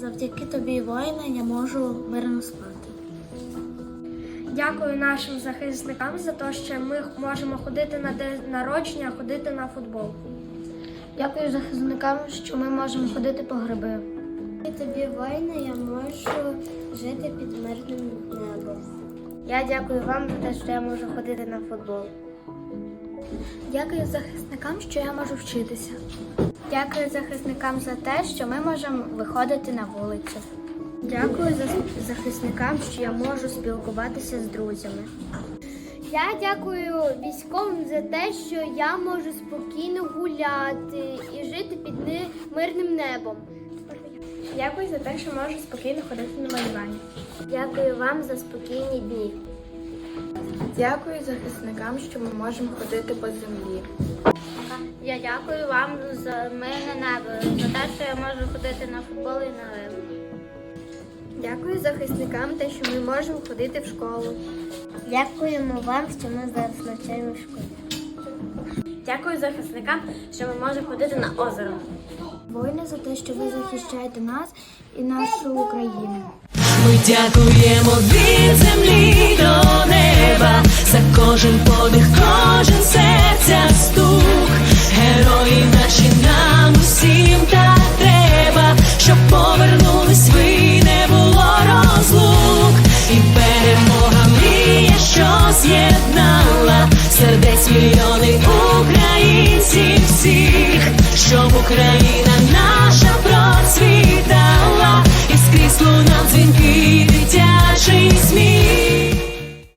Завдяки тобі, воїна, я можу мирно спати. Дякую нашим захисникам за те, що ми можемо ходити на день народження, ходити на футбол. Дякую захисникам, що ми можемо ходити по гриби. Тобі, воїна, я можу жити під мирним небом. Я дякую вам за те, що я можу ходити на футбол. Дякую захисникам, що я можу вчитися. Дякую захисникам за те, що ми можемо виходити на вулицю. Дякую за захисникам, що я можу спілкуватися з друзями. Я дякую військовим за те, що я можу спокійно гуляти і жити під мирним небом. Дякую за те, що можу спокійно ходити на малювання. Дякую вам за спокійні дні. Дякую захисникам, що ми можемо ходити по землі. Я дякую вам за мирне небо, за те, що я можу ходити на футбол і на рибу. Дякую захисникам, те, що ми можемо ходити в школу. Дякуємо вам, що ми зараз навчаємо в школі. Дякую захисникам, що ми можемо ходити на озеро. Воїни за те, що ви захищаєте нас і нашу Україну. Ми дякуємо від землі до неба за кожен подих, кожен серця щоб повернулись ви не було розлук, і перемога мрія, що з'єднала сердець мільйони українців всіх.